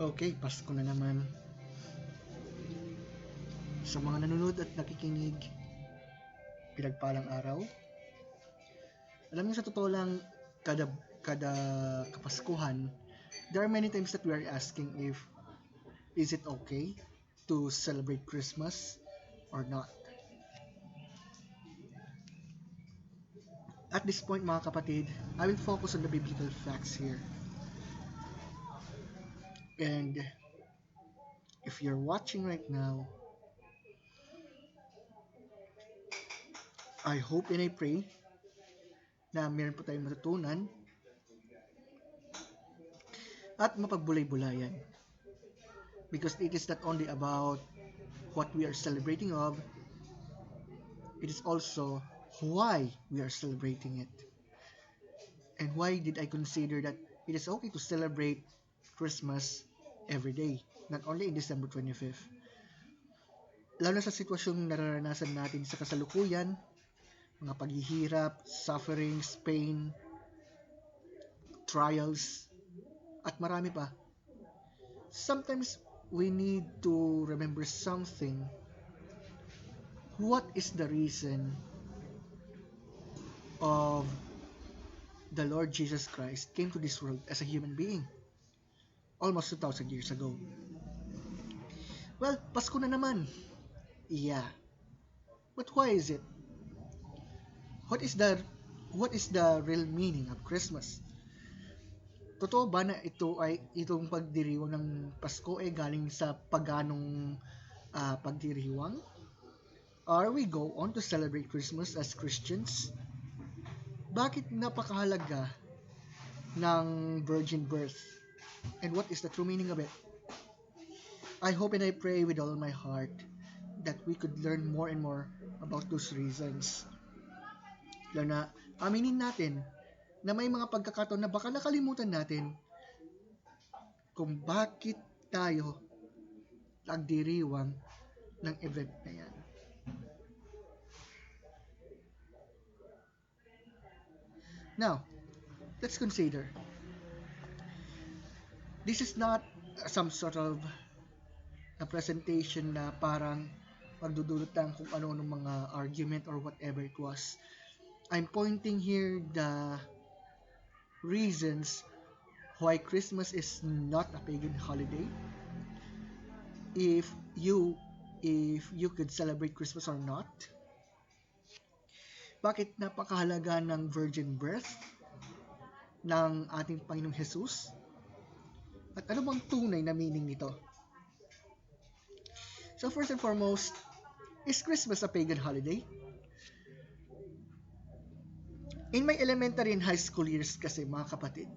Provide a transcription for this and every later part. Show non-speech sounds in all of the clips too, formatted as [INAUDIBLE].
Okay, Pasko na naman. Sa mga nanonood at nakikinig, pinagpalang araw. Alam niyo sa totoo lang, kada, kada kapaskuhan, there are many times that we are asking if is it okay to celebrate Christmas or not. At this point mga kapatid, I will focus on the biblical facts here. And if you're watching right now, I hope and I pray na meron po tayong matutunan at mapagbulay-bulayan. Because it is not only about what we are celebrating of, it is also why we are celebrating it. And why did I consider that it is okay to celebrate Christmas every day, not only in December 25th. Lalo na sa sitwasyong nararanasan natin sa kasalukuyan, mga paghihirap, sufferings, pain, trials, at marami pa. Sometimes we need to remember something. What is the reason of the Lord Jesus Christ came to this world as a human being? Almost 2,000 years ago. Well, Pasko na naman. Yeah. But why is it? What is the what is the real meaning of Christmas? Totoo ba na ito ay itong pagdiriwang ng Pasko ay galing sa paganong uh, pagdiriwang? Are we go on to celebrate Christmas as Christians? Bakit napakahalaga ng virgin birth? And what is the true meaning of it? I hope and I pray with all my heart that we could learn more and more about those reasons. Lalo na aminin natin na may mga pagkakataon na baka nakalimutan natin kung bakit tayo nagdiriwang ng event na yan. Now, let's consider. This is not some sort of a presentation na parang magdudulot lang kung ano-ano mga argument or whatever it was. I'm pointing here the reasons why Christmas is not a pagan holiday. If you if you could celebrate Christmas or not. Bakit napakahalaga ng virgin birth ng ating Panginoong Jesus? At ano bang tunay na meaning nito? So first and foremost, is Christmas a pagan holiday? In my elementary and high school years kasi mga kapatid,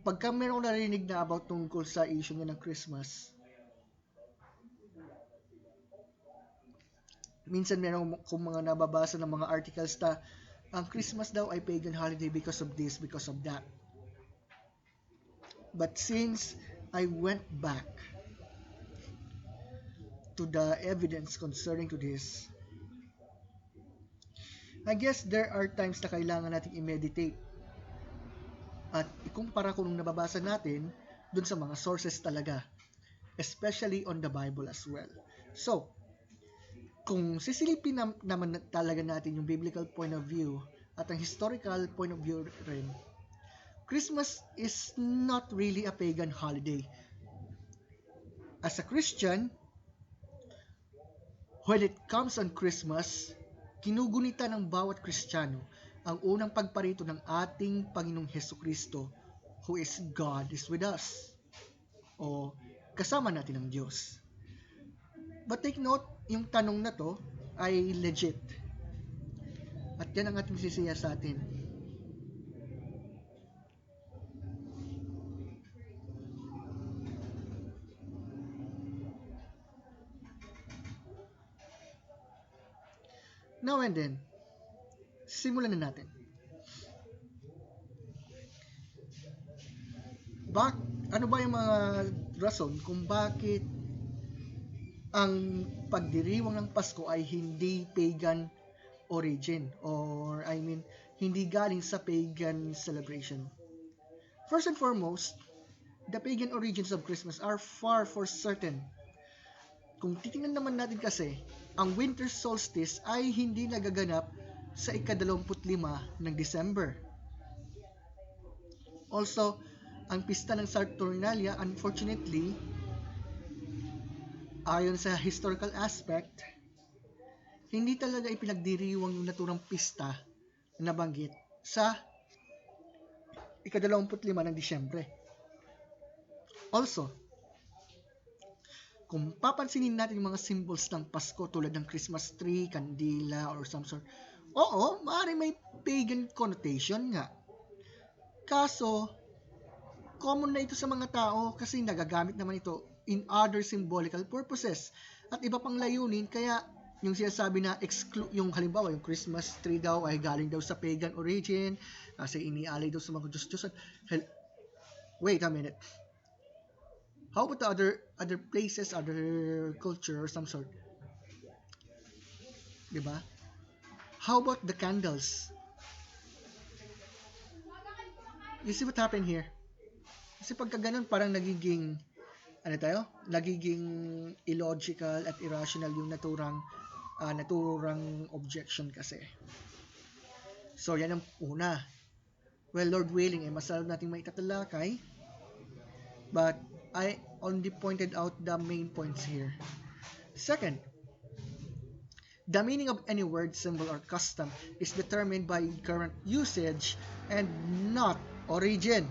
pagka merong narinig na about tungkol sa issue niya ng Christmas, minsan meron kung mga nababasa ng mga articles na ang Christmas daw ay pagan holiday because of this, because of that. But since I went back to the evidence concerning to this, I guess there are times na kailangan nating i-meditate at ikumpara ko nung nababasa natin dun sa mga sources talaga, especially on the Bible as well. So, kung sisilipin na, naman talaga natin yung biblical point of view at ang historical point of view rin, Christmas is not really a pagan holiday. As a Christian, when it comes on Christmas, kinugunita ng bawat Kristiyano ang unang pagparito ng ating Panginoong Heso Kristo who is God is with us o kasama natin ang Diyos. But take note, yung tanong na to ay legit. At yan ang ating sisiya sa atin. Now and then, simulan na natin. Bak ano ba yung mga rason kung bakit ang pagdiriwang ng Pasko ay hindi pagan origin or I mean hindi galing sa pagan celebration. First and foremost, the pagan origins of Christmas are far for certain. Kung titingnan naman natin kasi, ang winter solstice ay hindi nagaganap sa ikadalawamput-lima ng December. Also, ang pista ng Saturnalia, unfortunately, ayon sa historical aspect, hindi talaga ipinagdiriwang yung naturang pista na nabanggit sa ikadalawamput lima ng Disyembre. Also, kung papansinin natin yung mga symbols ng Pasko tulad ng Christmas tree, kandila, or some sort, oo, maaaring may pagan connotation nga. Kaso, common na ito sa mga tao kasi nagagamit naman ito in other symbolical purposes at iba pang layunin kaya yung sinasabi na exclude yung halimbawa yung Christmas tree daw ay galing daw sa pagan origin kasi inialay daw sa mga Diyos-Diyosan. Wait a minute. How about the other other places, other culture or some sort? 'Di ba? How about the candles? You see what happened here? Kasi pagka ganun, parang nagiging, ano tayo? Nagiging illogical at irrational yung naturang, uh, naturang objection kasi. So, yan ang una. Well, Lord willing, eh, masalab natin may tatalakay. But, I only pointed out the main points here. Second, the meaning of any word, symbol, or custom is determined by current usage and not origin.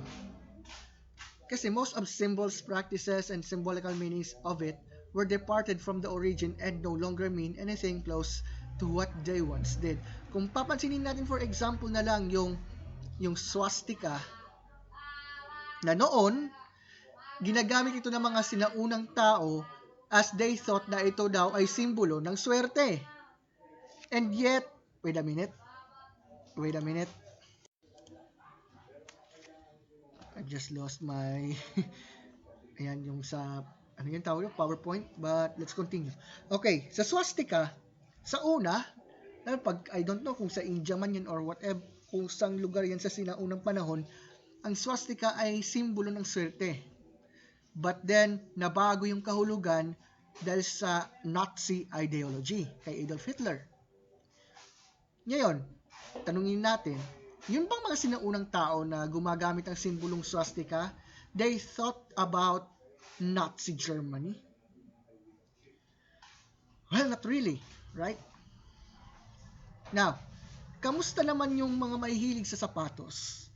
Kasi most of symbols, practices, and symbolical meanings of it were departed from the origin and no longer mean anything close to what they once did. Kung papansinin natin for example na lang yung yung swastika na noon ginagamit ito ng mga sinaunang tao as they thought na ito daw ay simbolo ng swerte. And yet, wait a minute. Wait a minute. I just lost my [LAUGHS] ayan yung sa ano yung tawag yung PowerPoint but let's continue. Okay, sa swastika sa una, pag I don't know kung sa India man yan or whatever kung sang lugar yan sa sinaunang panahon, ang swastika ay simbolo ng swerte. But then, nabago yung kahulugan dahil sa Nazi ideology kay Adolf Hitler. Ngayon, tanungin natin, yun bang mga sinaunang tao na gumagamit ng simbolong swastika, they thought about Nazi Germany? Well, not really, right? Now, kamusta naman yung mga mahihilig sa sapatos?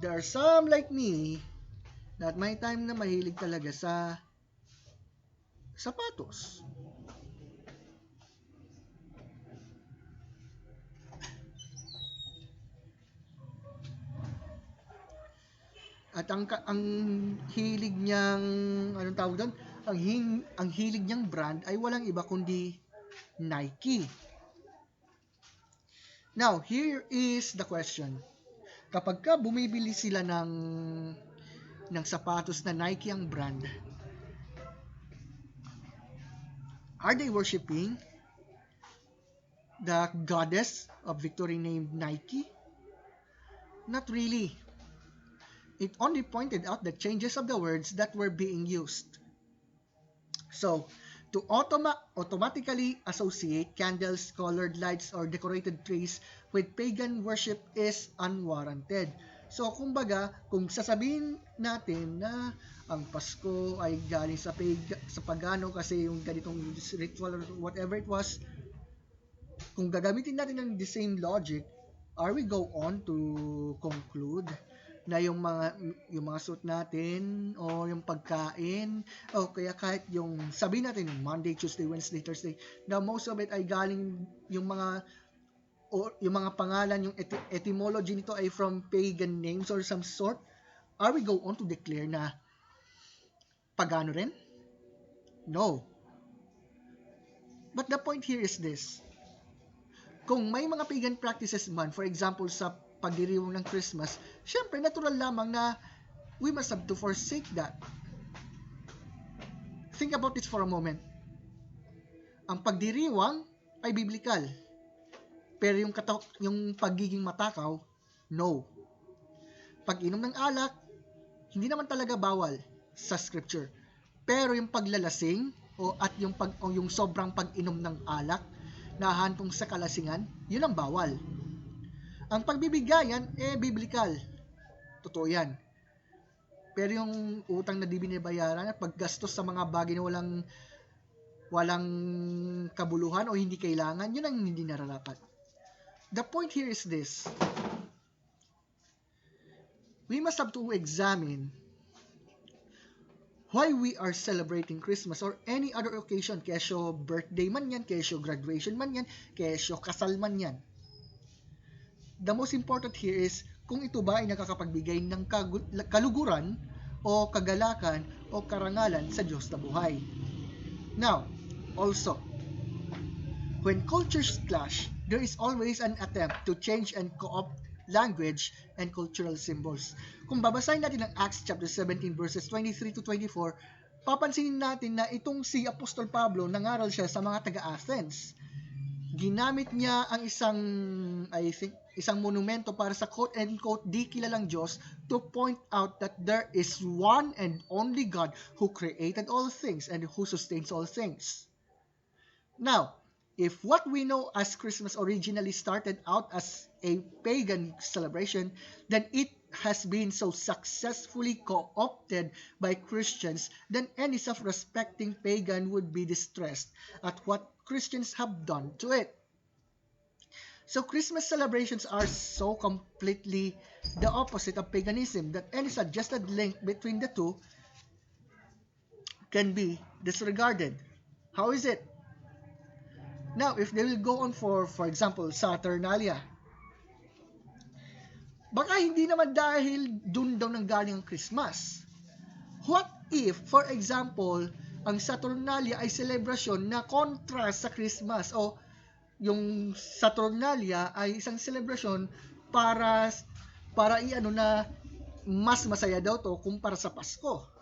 There are some like me that may time na mahilig talaga sa sapatos. At ang ang hilig niyang anong tawag doon? Ang hing, ang hilig niyang brand ay walang iba kundi Nike. Now, here is the question. Kapag ka bumibili sila ng ng sapatos na Nike ang brand, are they worshiping the goddess of victory named Nike? Not really. It only pointed out the changes of the words that were being used. So, to automa- automatically associate candles, colored lights, or decorated trees with pagan worship is unwarranted. So, kumbaga, kung sasabihin natin na ang Pasko ay galing sa, pag- sa pagano kasi yung ganitong ritual or whatever it was, kung gagamitin natin ng the same logic, are we go on to conclude na yung mga yung mga suit natin o yung pagkain? O kaya kahit yung sabi natin Monday, Tuesday, Wednesday, Thursday na most of it ay galing yung mga o yung mga pangalan yung et- etymology nito ay from pagan names or some sort are we go on to declare na pagano rin? No. But the point here is this. Kung may mga pagan practices man, for example, sa pagdiriwang ng Christmas, syempre natural lamang na we must have to forsake that. Think about this for a moment. Ang pagdiriwang ay biblical. Pero yung, katak- yung pagiging matakaw, no. Pag-inom ng alak, hindi naman talaga bawal sa scripture. Pero yung paglalasing o at yung pag o yung sobrang pag-inom ng alak na hantong sa kalasingan, yun ang bawal. Ang pagbibigayan, eh, biblical. Totoo yan. Pero yung utang na di binabayaran at paggastos sa mga bagay na walang walang kabuluhan o hindi kailangan, yun ang hindi nararapat. The point here is this. We must have to examine why we are celebrating Christmas or any other occasion, kesyo birthday man yan, kesyo graduation man yan, kesyo kasal man yan. The most important here is kung ito ba ay nakakapagbigay ng kaluguran o kagalakan o karangalan sa Diyos na buhay. Now, also, when cultures clash, there is always an attempt to change and co-opt language and cultural symbols. Kung babasahin natin ang Acts chapter 17 verses 23 to 24, papansinin natin na itong si Apostol Pablo nangaral siya sa mga taga-Athens. Ginamit niya ang isang I think isang monumento para sa quote and quote di kilalang Diyos to point out that there is one and only God who created all things and who sustains all things. Now, if what we know as Christmas originally started out as a pagan celebration, then it has been so successfully co-opted by Christians, then any self-respecting pagan would be distressed at what Christians have done to it. So Christmas celebrations are so completely the opposite of paganism that any suggested link between the two can be disregarded. How is it? Now, if they will go on for, for example, Saturnalia, baka hindi naman dahil dun daw nang galing ang Christmas. What if, for example, ang Saturnalia ay selebrasyon na kontra sa Christmas o yung Saturnalia ay isang selebrasyon para para iano na mas masaya daw to kumpara sa Pasko.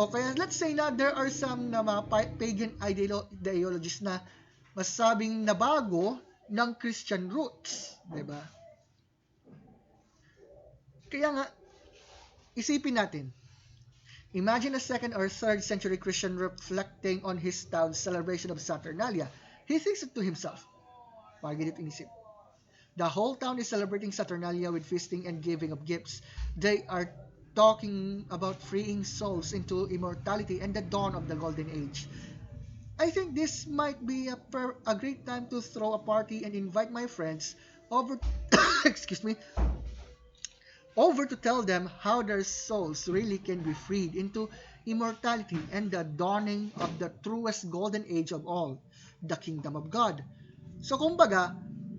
O kaya let's say na there are some na mga pagan ideolo- ideologies na masabing nabago ng Christian roots, 'di ba? Kaya nga isipin natin. Imagine a second or third century Christian reflecting on his town's celebration of Saturnalia. He thinks to himself, Pagilip inisip. The whole town is celebrating Saturnalia with feasting and giving of gifts. They are talking about freeing souls into immortality and the dawn of the golden age. I think this might be a, per, a great time to throw a party and invite my friends over [COUGHS] excuse me over to tell them how their souls really can be freed into immortality and the dawning of the truest golden age of all, the kingdom of God. So kumbaga,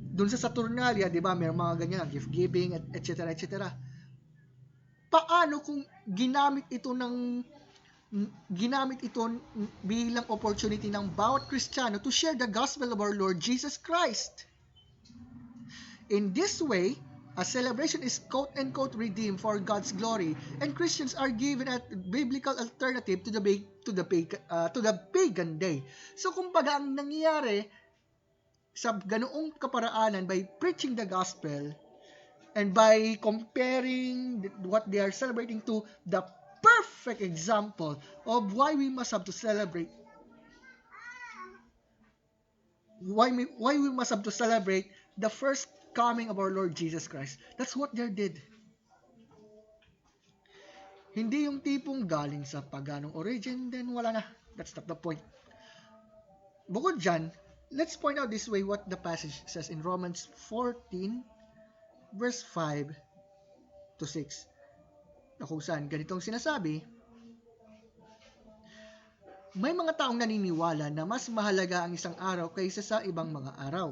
dun sa Saturnalia, 'di ba, may mga ganyan, gift giving, etc. etc. Paano kung ginamit ito ng ginamit ito bilang opportunity ng bawat Kristiyano to share the gospel of our Lord Jesus Christ? In this way, a celebration is quote-unquote redeemed for God's glory, and Christians are given a biblical alternative to the to the uh, to the pagan day. So kumbaga ang nangyayari sa ganoong kaparaanan by preaching the gospel and by comparing what they are celebrating to the perfect example of why we must have to celebrate why we, why we must have to celebrate the first coming of our Lord Jesus Christ. That's what they did. Hindi yung tipong galing sa paganong origin, then wala na. That's not the point. Bukod dyan, let's point out this way what the passage says in Romans 14, verse 5 to 6. Na kung saan ganitong sinasabi, may mga taong naniniwala na mas mahalaga ang isang araw kaysa sa ibang mga araw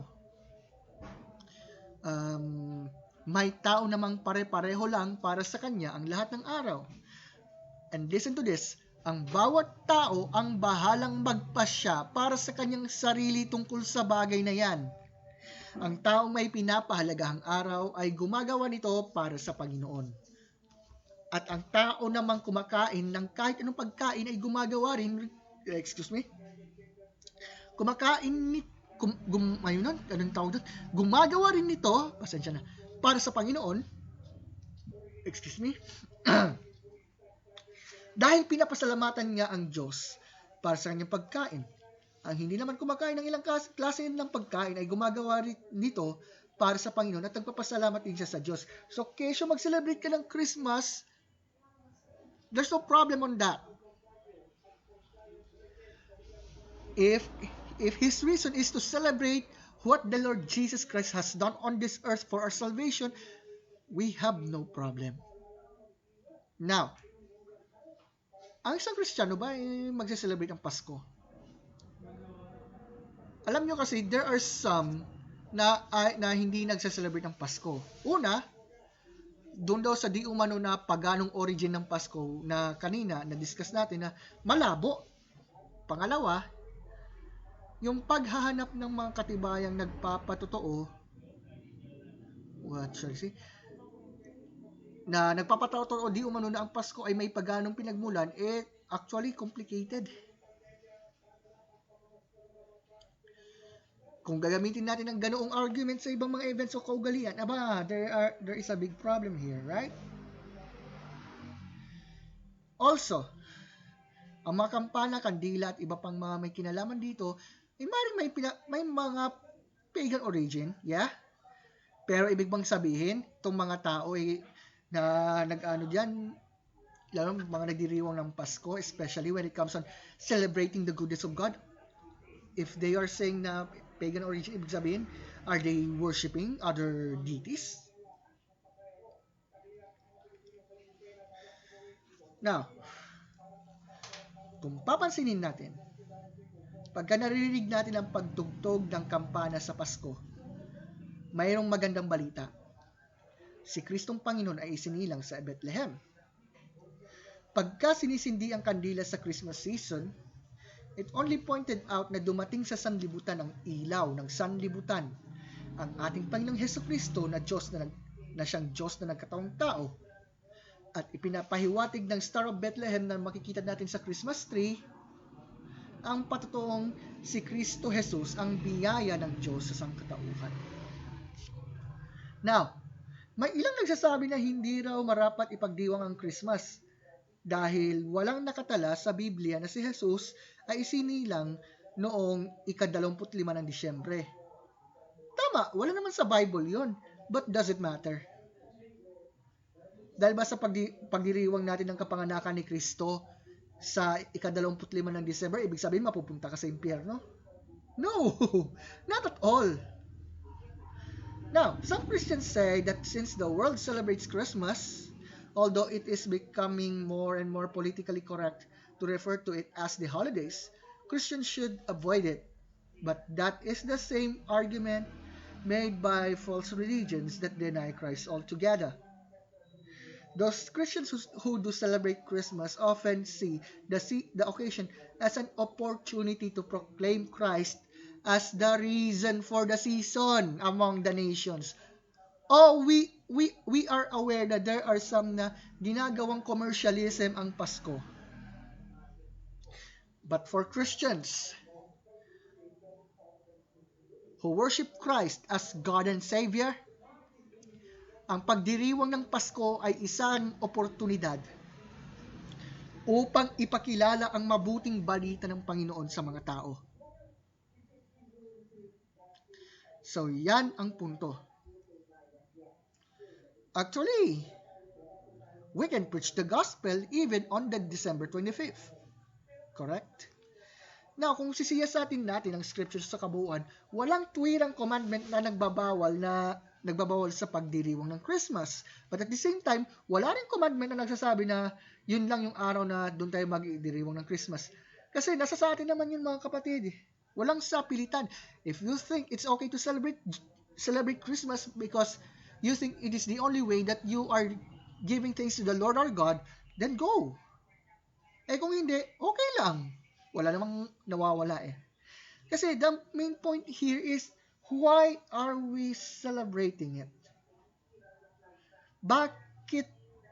um, may tao namang pare-pareho lang para sa kanya ang lahat ng araw. And listen to this, ang bawat tao ang bahalang magpasya para sa kanyang sarili tungkol sa bagay na yan. Ang taong may pinapahalagahang araw ay gumagawa nito para sa Panginoon. At ang tao namang kumakain ng kahit anong pagkain ay gumagawa rin, excuse me, kumakain nito gum, gum, ayun nun, anong tawag doon? Gumagawa rin nito, pasensya na, para sa Panginoon, excuse me, [CLEARS THROAT] dahil pinapasalamatan niya ang Diyos para sa kanyang pagkain. Ang hindi naman kumakain ng ilang klase ng pagkain ay gumagawa nito para sa Panginoon at nagpapasalamat din siya sa Diyos. So, kesyo mag-celebrate ka ng Christmas, there's no problem on that. If if his reason is to celebrate what the Lord Jesus Christ has done on this earth for our salvation, we have no problem. Now, ang isang Kristiyano ba ay magse-celebrate ng Pasko? Alam nyo kasi, there are some na, uh, na hindi nagse-celebrate ng Pasko. Una, doon daw sa di umano na paganong origin ng Pasko na kanina na-discuss natin na malabo. Pangalawa, yung paghahanap ng mga katibayang nagpapatotoo what shall I say? na nagpapatotoo di umano na ang Pasko ay may paganong pinagmulan, eh actually complicated. Kung gagamitin natin ang ganoong argument sa ibang mga events o kaugalian, aba, there, are, there is a big problem here, right? Also, ang mga kampana, kandila at iba pang mga may kinalaman dito, eh, maring may, pina, may mga pagan origin, yeah? Pero ibig bang sabihin, itong mga tao eh, na nag-ano diyan, lalo mga nagdiriwang ng Pasko, especially when it comes on celebrating the goodness of God, if they are saying na pagan origin, ibig sabihin, are they worshiping other deities? Now, kung papansinin natin, pagka naririnig natin ang pagtugtog ng kampana sa Pasko, mayroong magandang balita. Si Kristong Panginoon ay isinilang sa Bethlehem. Pagka sinisindi ang kandila sa Christmas season, It only pointed out na dumating sa sanlibutan ang ilaw ng sanlibutan, ang ating Panginoong Heso Kristo na Diyos na, na siyang Diyos na nagkataong tao. At ipinapahiwatig ng Star of Bethlehem na makikita natin sa Christmas tree, ang patotoong si Kristo Jesus ang biyaya ng Diyos sa sangkatauhan. Now, may ilang nagsasabi na hindi raw marapat ipagdiwang ang Christmas dahil walang nakatala sa Biblia na si Jesus ay isinilang noong ikadalamput-lima ng Disyembre. Tama, wala naman sa Bible yon. But does it matter? Dahil ba sa pagdi- pagdiriwang natin ng kapanganakan ni Kristo sa ikadalamput-lima ng December, ibig sabihin mapupunta ka sa impyerno? No, [LAUGHS] not at all. Now, some Christians say that since the world celebrates Christmas, although it is becoming more and more politically correct to refer to it as the holidays, Christians should avoid it. But that is the same argument made by false religions that deny Christ altogether. Those Christians who, do celebrate Christmas often see the, the occasion as an opportunity to proclaim Christ as the reason for the season among the nations. Oh, we we we are aware that there are some na ginagawang commercialism ang Pasko. But for Christians who worship Christ as God and Savior, ang pagdiriwang ng Pasko ay isang oportunidad upang ipakilala ang mabuting balita ng Panginoon sa mga tao. So, yan ang punto. Actually, we can preach the gospel even on the December 25th. Correct? Now, kung sisiyasatin natin ang scriptures sa kabuuan, walang tuwirang commandment na nagbabawal na nagbabawal sa pagdiriwang ng Christmas. But at the same time, wala rin commandment na nagsasabi na yun lang yung araw na doon tayo magdiriwang ng Christmas. Kasi nasa sa atin naman yun mga kapatid. Walang sapilitan. If you think it's okay to celebrate celebrate Christmas because you think it is the only way that you are giving things to the Lord our God, then go. Eh kung hindi, okay lang. Wala namang nawawala eh. Kasi the main point here is, why are we celebrating it? Bakit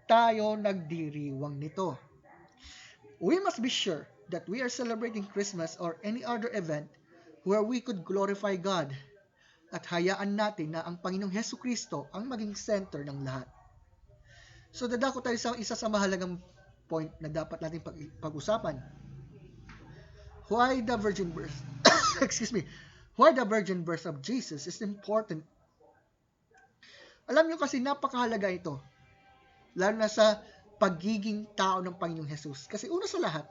tayo nagdiriwang nito? We must be sure that we are celebrating Christmas or any other event where we could glorify God, at hayaan natin na ang Panginoong Heso Kristo ang maging center ng lahat. So dadako tayo sa isa sa mahalagang point na dapat natin pag- pag-usapan. Why the virgin birth? [COUGHS] Excuse me. Why the virgin birth of Jesus is important. Alam nyo kasi napakahalaga ito. Lalo na sa pagiging tao ng Panginoong Jesus. Kasi una sa lahat,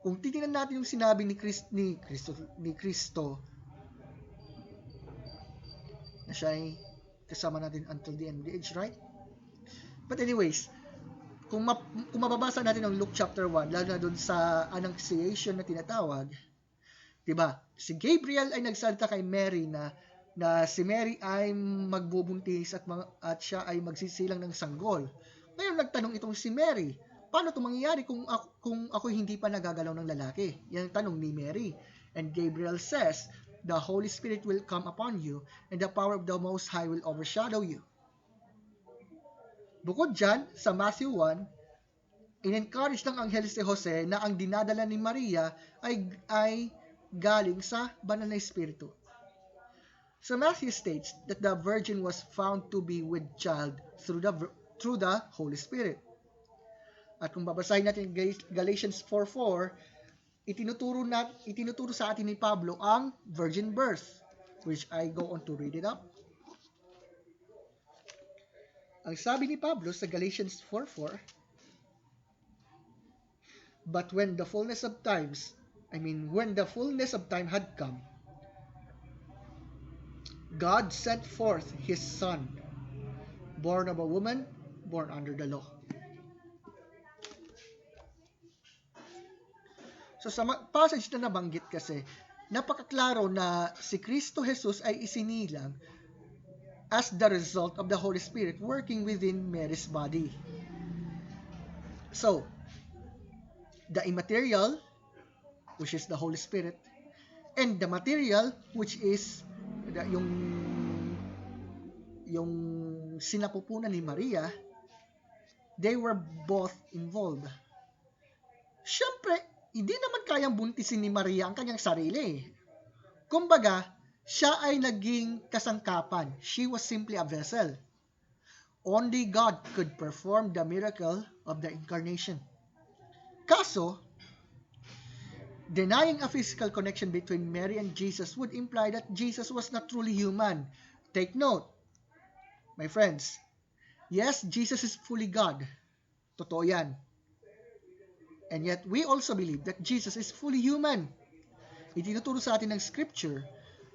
kung titingnan natin yung sinabi ni Christ, ni Kristo ni Kristo na siya ay kasama natin until the end of the age, right? But anyways, kung, map, kung mababasa natin ang Luke chapter 1, lalo na doon sa annunciation na tinatawag, 'di ba? Si Gabriel ay nagsalita kay Mary na na si Mary ay magbubuntis at mga, at siya ay magsisilang ng sanggol. Ngayon nagtanong itong si Mary, paano ito mangyayari kung ako, kung ako hindi pa nagagalaw ng lalaki? Yan ang tanong ni Mary. And Gabriel says, the Holy Spirit will come upon you and the power of the Most High will overshadow you. Bukod dyan, sa Matthew 1, in-encourage ng anghel si Jose na ang dinadala ni Maria ay, ay galing sa banal na espiritu. So Matthew states that the virgin was found to be with child through the through the Holy Spirit. At kung babasahin natin Galatians 4:4, itinuturo nat itinuturo sa atin ni Pablo ang virgin birth, which I go on to read it up. Ang sabi ni Pablo sa Galatians 4:4, But when the fullness of times, I mean when the fullness of time had come, God sent forth his son, born of a woman, born under the law. So sa passage na nabanggit kasi, napakaklaro na si Kristo Jesus ay isinilang as the result of the Holy Spirit working within Mary's body. So, the immaterial, which is the Holy Spirit, and the material, which is the, yung yung sinapupunan ni Maria, they were both involved. Siyempre, hindi naman kayang buntisin ni Maria ang kanyang sarili. Kumbaga, siya ay naging kasangkapan. She was simply a vessel. Only God could perform the miracle of the incarnation. Kaso, denying a physical connection between Mary and Jesus would imply that Jesus was not truly human. Take note, my friends, yes, Jesus is fully God. Totoo yan. And yet, we also believe that Jesus is fully human. Itinuturo sa atin ng scripture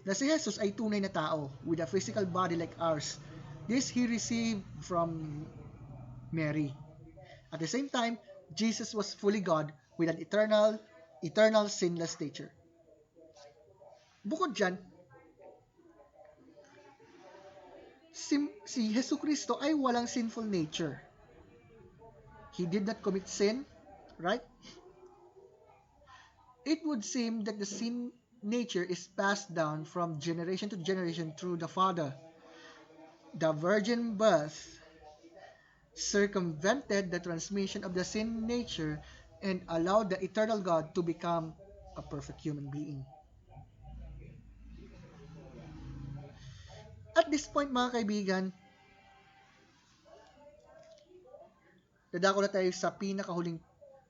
na si Jesus ay tunay na tao with a physical body like ours. This he received from Mary. At the same time, Jesus was fully God with an eternal, eternal sinless nature. Bukod dyan, si, si Jesu Kristo ay walang sinful nature. He did not commit sin, right? It would seem that the sin nature is passed down from generation to generation through the Father. The virgin birth circumvented the transmission of the sin nature and allowed the eternal God to become a perfect human being. At this point, mga kaibigan, dadako na tayo sa pinakahuling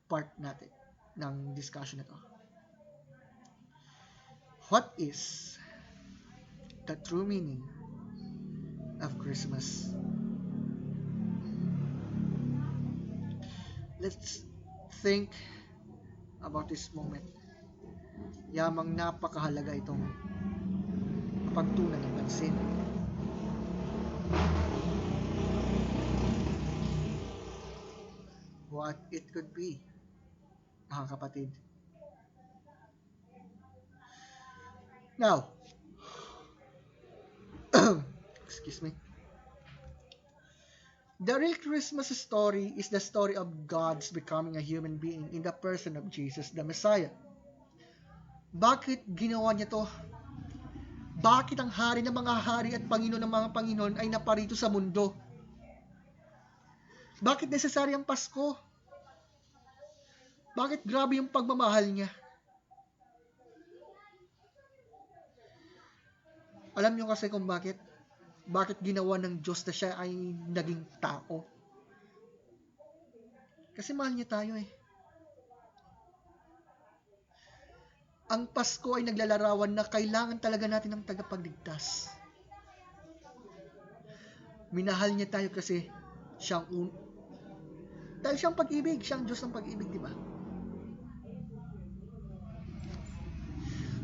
part natin ng discussion na to. What is the true meaning of Christmas? Let's think about this moment. Yamang napakahalaga itong pagtunan ng pansin. What it could be, mga kapatid. Now, [CLEARS THROAT] excuse me. The real Christmas story is the story of God's becoming a human being in the person of Jesus the Messiah. Bakit ginawa niya to? Bakit ang hari ng mga hari at Panginoon ng mga Panginoon ay naparito sa mundo? Bakit necessary ang Pasko? Bakit grabe yung pagmamahal niya? Alam nyo kasi kung bakit? Bakit ginawa ng Diyos na siya ay naging tao? Kasi mahal niya tayo eh. Ang Pasko ay naglalarawan na kailangan talaga natin ng tagapagligtas. Minahal niya tayo kasi siyang un dahil siyang pag-ibig, siyang Diyos ng pag-ibig, di ba?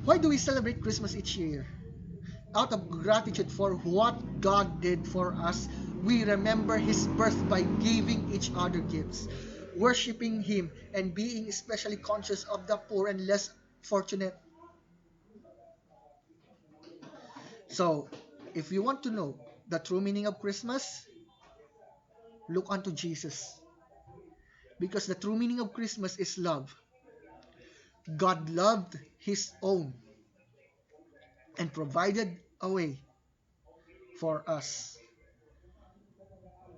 Why do we celebrate Christmas each year? Out of gratitude for what God did for us, we remember His birth by giving each other gifts, worshiping Him, and being especially conscious of the poor and less fortunate. So, if you want to know the true meaning of Christmas, look unto Jesus. Because the true meaning of Christmas is love. God loved His own and provided a way for us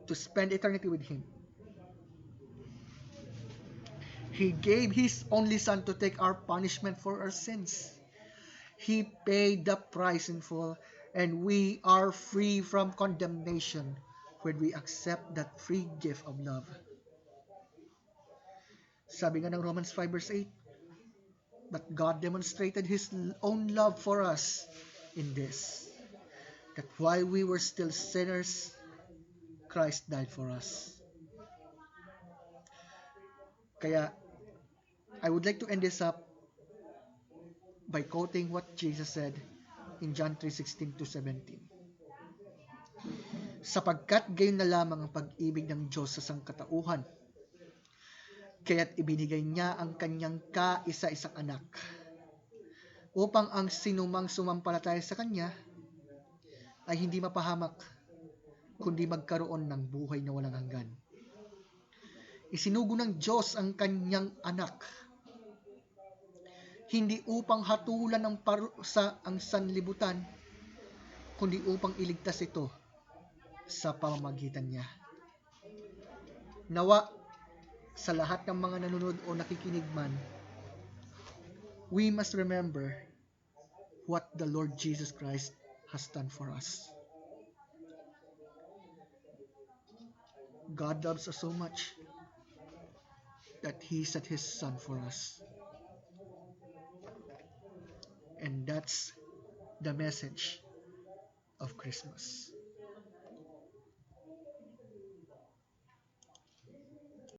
to spend eternity with Him. He gave His only Son to take our punishment for our sins. He paid the price in full, and we are free from condemnation when we accept that free gift of love. Sabi nga ng Romans 5 verse 8, But God demonstrated His own love for us in this, that while we were still sinners, Christ died for us. Kaya, I would like to end this up by quoting what Jesus said in John 3:16 to 17. Sapagkat gayon na lamang ang pag-ibig ng Diyos sa sangkatauhan, kaya't ibinigay niya ang kanyang kaisa-isang anak, upang ang sinumang sumampalataya sa kanya ay hindi mapahamak, kundi magkaroon ng buhay na walang hanggan. Isinugo ng Diyos ang kanyang anak hindi upang hatulan ng parusa ang sanlibutan, kundi upang iligtas ito sa pamamagitan niya. Nawa, sa lahat ng mga nanonood o nakikinig man, we must remember what the Lord Jesus Christ has done for us. God loves us so much that He sent His Son for us. And that's the message of Christmas.